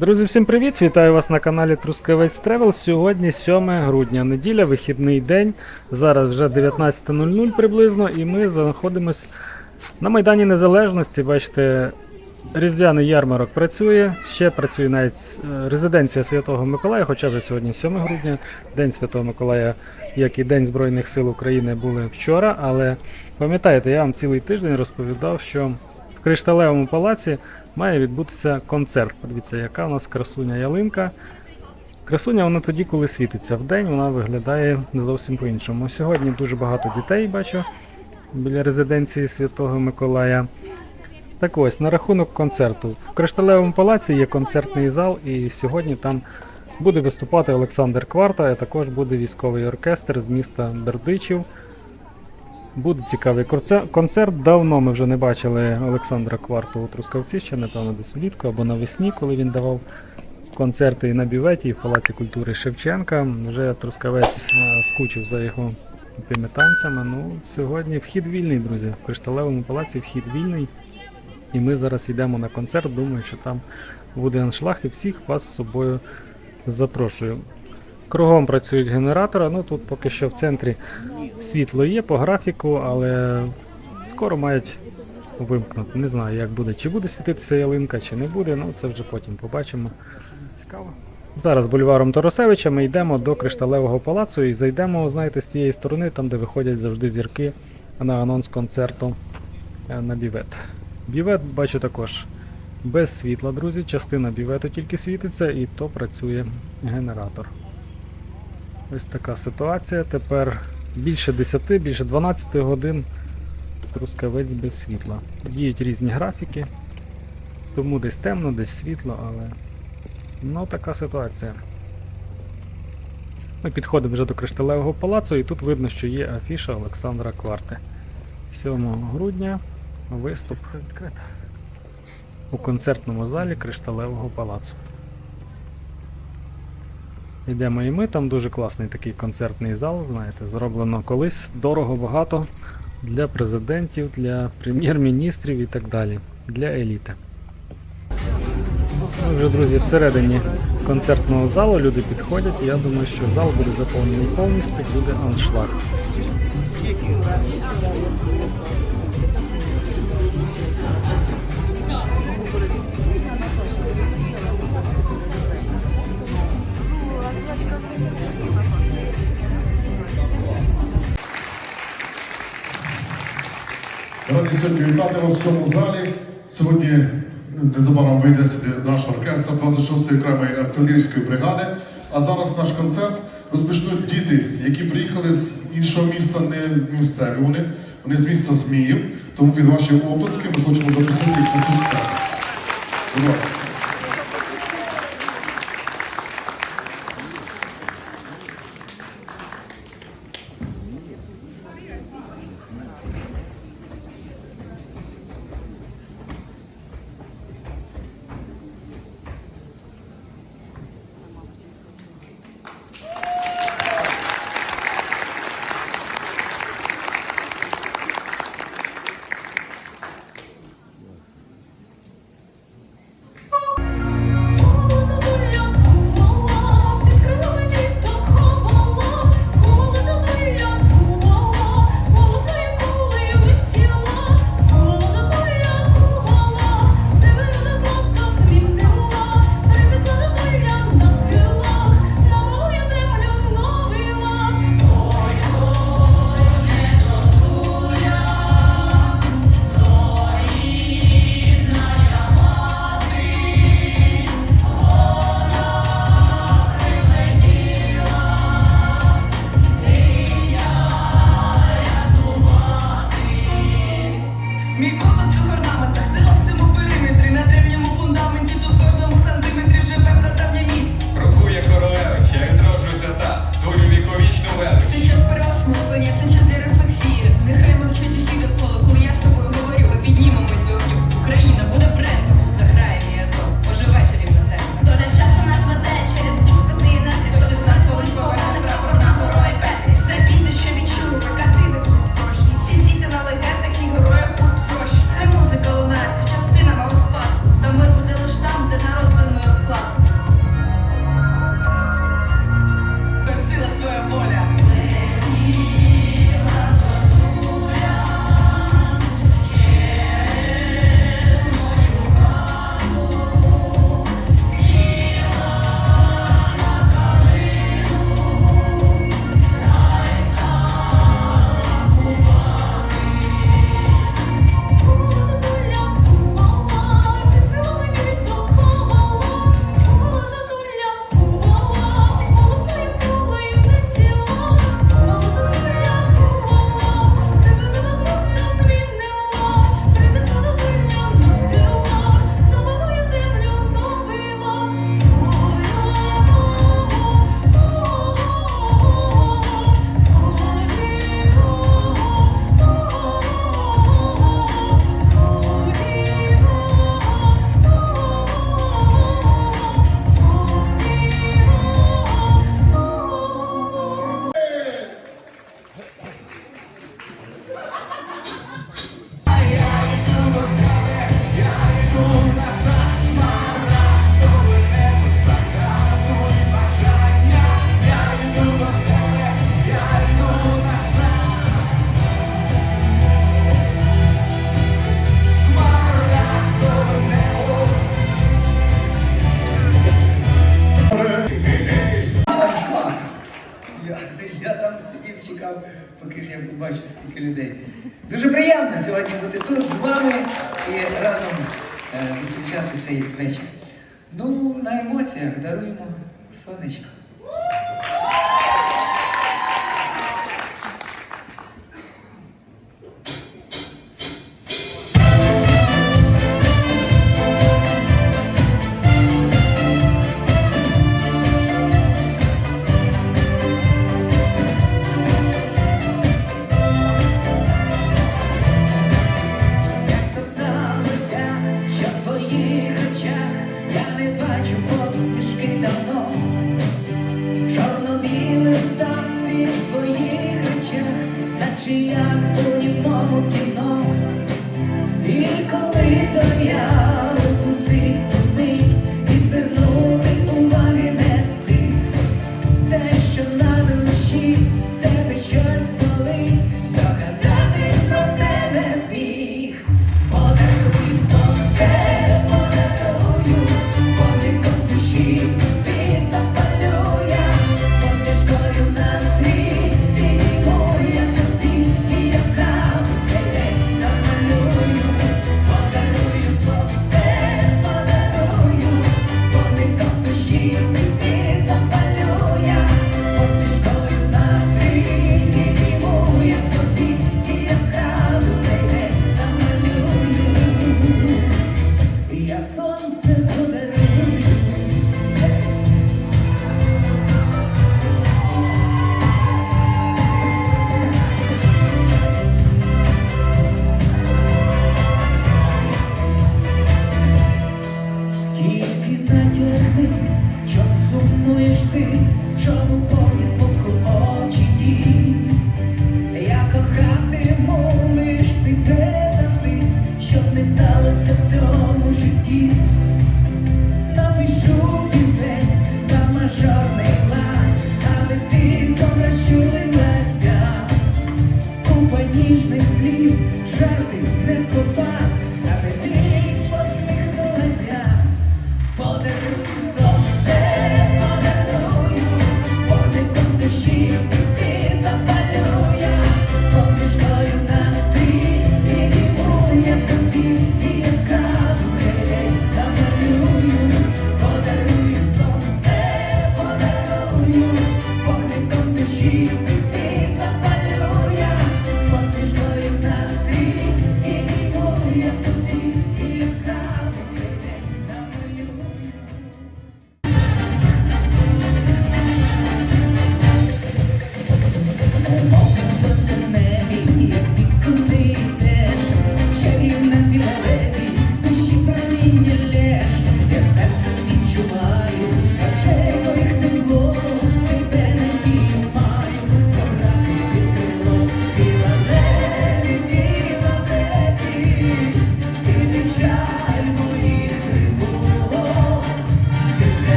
Друзі, всім привіт! Вітаю вас на каналі Трускавець Тревел. Сьогодні 7 грудня, неділя, вихідний день. Зараз вже 19.00 приблизно, і ми знаходимось на Майдані Незалежності. Бачите, різдвяний ярмарок працює. Ще працює навіть е, резиденція Святого Миколая, хоча вже сьогодні 7 грудня, День Святого Миколая, як і День Збройних сил України були вчора. Але пам'ятаєте, я вам цілий тиждень розповідав, що в Кришталевому палаці має відбутися концерт. Подивіться, яка у нас красуня ялинка. Красуня вона тоді, коли світиться. Вдень вона виглядає зовсім по-іншому. Сьогодні дуже багато дітей бачу біля резиденції Святого Миколая. Так ось, на рахунок концерту. В Кришталевому палаці є концертний зал, і сьогодні там буде виступати Олександр Кварта, а також буде військовий оркестр з міста Бердичів. Буде цікавий концерт. Давно ми вже не бачили Олександра Кварту у Трускавці, ще напевно десь влітку або навесні, коли він давав концерти і на бюветі, і в Палаці культури Шевченка. Вже Трускавець е, скучив за його тими танцями. Ну, сьогодні вхід вільний, друзі. В Кришталевому палаці вхід вільний. І ми зараз йдемо на концерт. Думаю, що там буде аншлаг і всіх вас з собою запрошую. Кругом працюють генератори. Ну тут поки що в центрі світло є по графіку, але скоро мають вимкнути. Не знаю, як буде. Чи буде світитися ялинка, чи не буде, ну це вже потім побачимо. Цікаво. Зараз бульваром Тарасевича ми йдемо до Кришталевого палацу і зайдемо, знаєте, з цієї сторони, там де виходять завжди зірки на анонс концерту е, на бівет. Бівет бачу також без світла, друзі. Частина бівету тільки світиться, і то працює генератор. Ось така ситуація. Тепер більше 10, більше 12 годин трускавець без світла. Діють різні графіки, тому десь темно, десь світло, але ну така ситуація. Ми підходимо вже до Кришталевого палацу, і тут видно, що є афіша Олександра Кварти. 7 грудня виступ у концертному залі Кришталевого палацу. Йдемо і ми, там дуже класний такий концертний зал, знаєте, зроблено колись дорого багато для президентів, для прем'єр-міністрів і так далі, для еліти. Ми вже, друзі, всередині концертного залу люди підходять, я думаю, що зал буде заповнений повністю, буде аншлаг. Раді сьогодні вітати вас в цьому залі. Сьогодні е, незабаром вийде сюди наш оркестр 26-ї окремої артилерійської бригади. А зараз наш концерт розпочнуть діти, які приїхали з іншого міста, не місцеві. Вони, вони з міста Зміїв. Тому від ваші оплески ми хочемо запросити їх на цю сцену. Будь ласка. Цей вечір. Ну, на емоціях даруємо сонечко.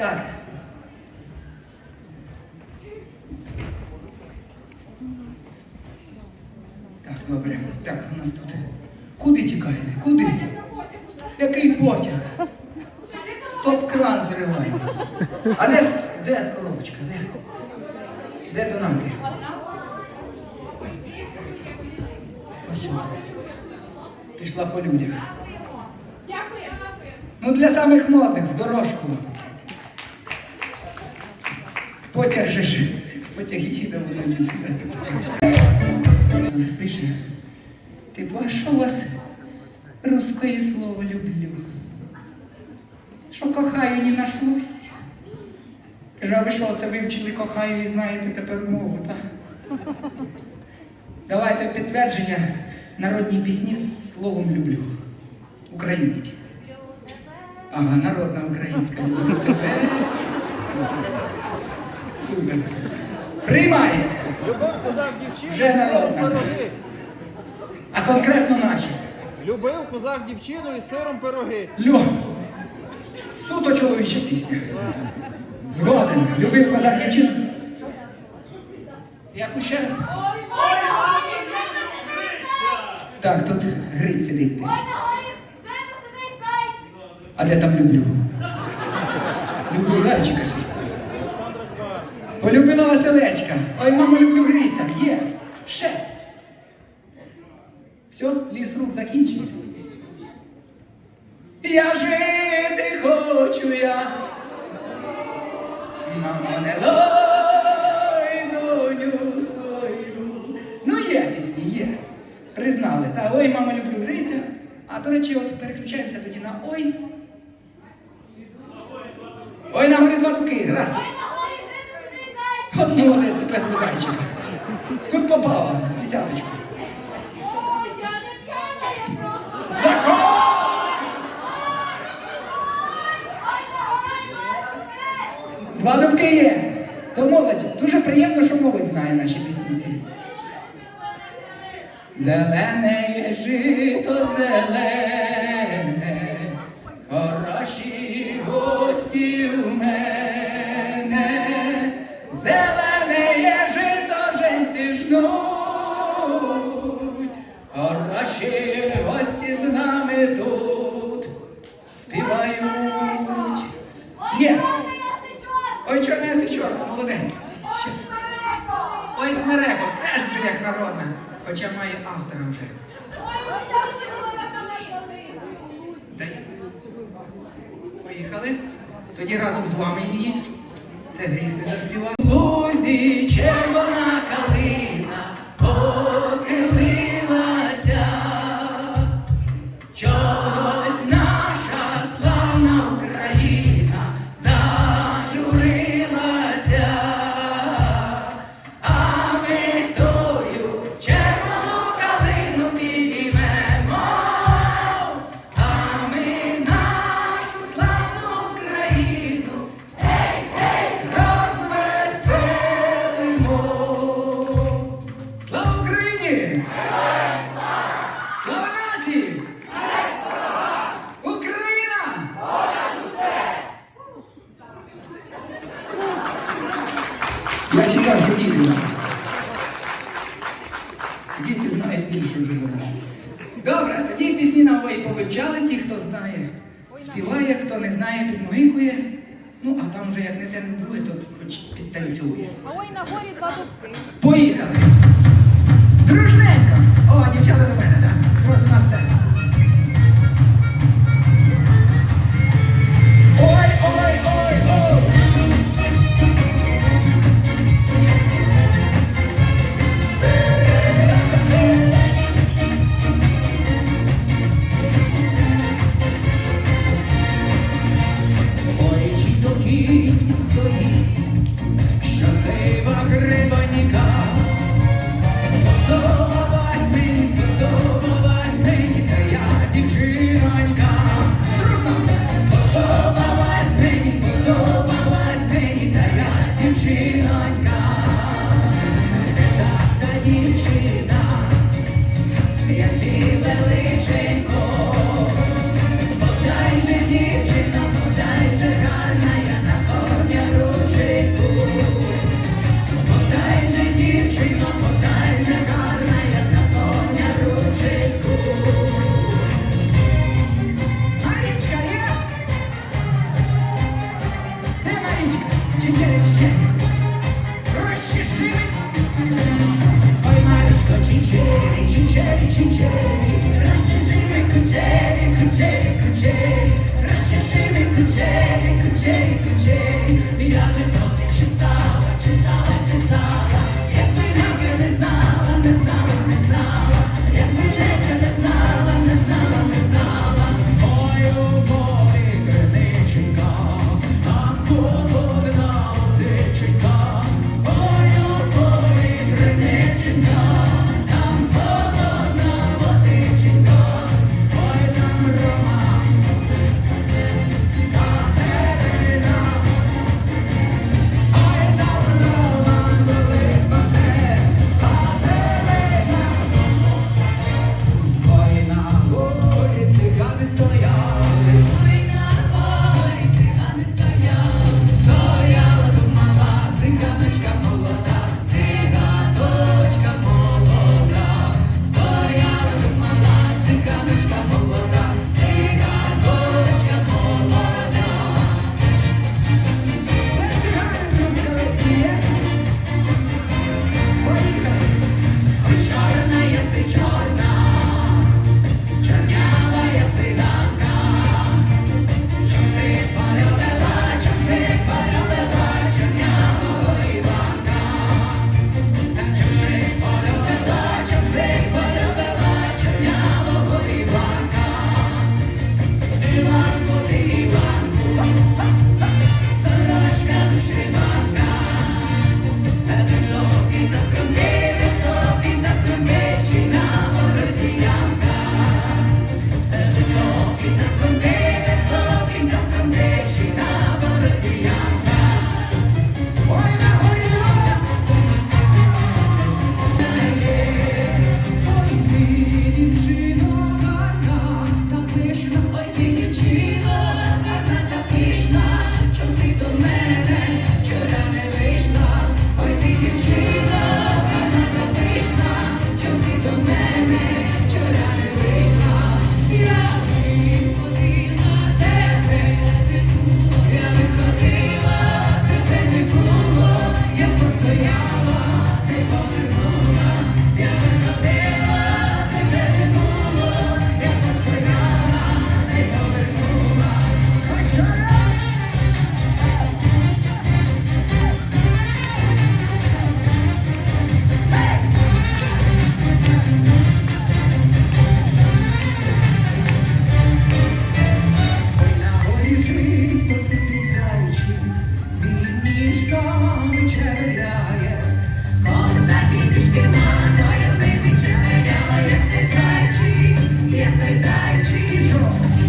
Так. Так, добре. Так, у нас тут. Куди тікаєте? Куди? Який потяг? Стоп-кран зриваємо. А де, де коробочка? Де? Де донати? Ось. Пішла по людях. Ну, для самих молодих русское слово люблю? Що кохаю не нашлось? Кажу, а ви що, це вивчили кохаю і знаєте тепер мову, так? Давайте підтвердження народні пісні з словом люблю. Українські. Ага, народна українська люблю тебе. Супер. Приймається. Любив козак дівчину Вже народна. А конкретно наші. Любив козак дівчину і сиром пироги. Льо. Суто чоловіча пісня. Згоден. Любив козак дівчину. Яку ще раз? Так, тут Гриць сидить десь. А де там люблю? Люблю зайчика. чи що? Полюбила Василечка. Ой, мамо, люблю Гриця. Є. Ще. Все, ліс рук закінчився. Я жити хочу я. Мамо, не лой доню свою. Ну, є пісні, є. Признали. Та ой, мамо, люблю Гриця. А до речі, от переключаємося тоді на ой. Ой, на горі два дуки. Раз. От молодець тепер зайчика. Тут попала десяточку. Два дубки є. То молодь. Дуже приємно, що молодь знає наші пісниці. Зелене жито зелене, Ой, молодець. Ой, смереко, теж вже як народна, хоча має автора вже. Поїхали. Тоді разом з вами її. Це гріх не заспівати. Лузі червона silly Allah. зайчичок